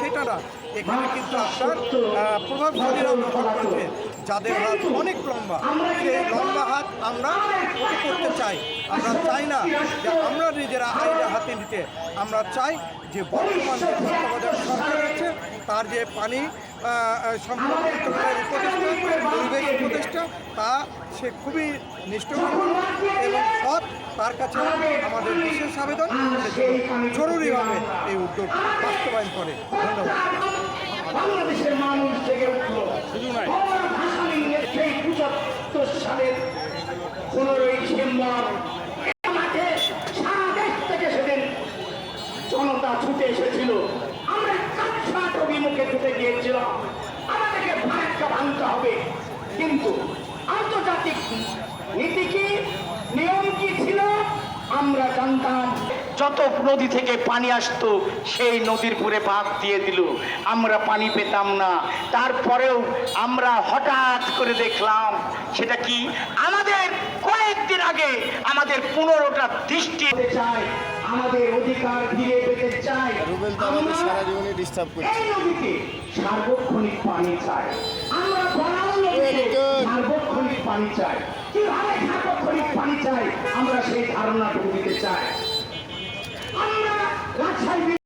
সেটা না। এখানে কিন্তু আপনার প্রভাবশালীরাও দখল করেছে যাদের হাত অনেক লম্বা সেই লম্বা হাত আমরা করতে চাই। আমরা চাই না যে আমরা নিজেরা আইনে হাতে নিতে আমরা চাই যে বর্তমান যে সরকার রয়েছে তার যে পানি আহ, তা সে খুবই নিষ্ঠকর্ম এবং সৎ তার কাছে আমাদের বিশেষ আবেদন জরুরিভাবে এই উদ্যোগ বাস্তবায়ন করে। ধন্যবাদ। বাংলাদেশের মানুষ জেগে উঠল। কমলা ভাসানী নিয়ে সেই পঁচাত্তর সালের পনেরোই ডিসেম্বর মাঠে সারা দেশ থেকে সেদিন জনতা ছুটে এসেছিল। আমরা অভিমুখে ছুটে গিয়েছিলাম। আমাদেরকে ভারতকে ভাঙতে হবে। কিন্তু নীতি কি নিয়ম কি ছিল? আমরা জানতাম। যত নদী থেকে পানি আসতো সেই নদীর পুরে বাঁধ দিয়ে দিল। আমরা পানি পেতাম না। তারপরেও আমরা হঠাৎ করে দেখলাম সেটা কি? আমাদের কয়েকদিন আগে আমাদের পনেরোটা দৃষ্টি চাই আমাদের অধিকার ফিরে পেতে চাই রুবেল তো আমাদের সারা জীবনে ডিস্টার্ব করছে। এই নদীতে সার্বক্ষণিক পানি চাই আমরা বনাম নদীতে Very good. সার্বক্ষণিক পানি চাই। কীভাবে সার্বক্ষণিক পানি চাই? আমরা সেই ধারণাটুকু দিতে চাই। আমরা রাজশাহী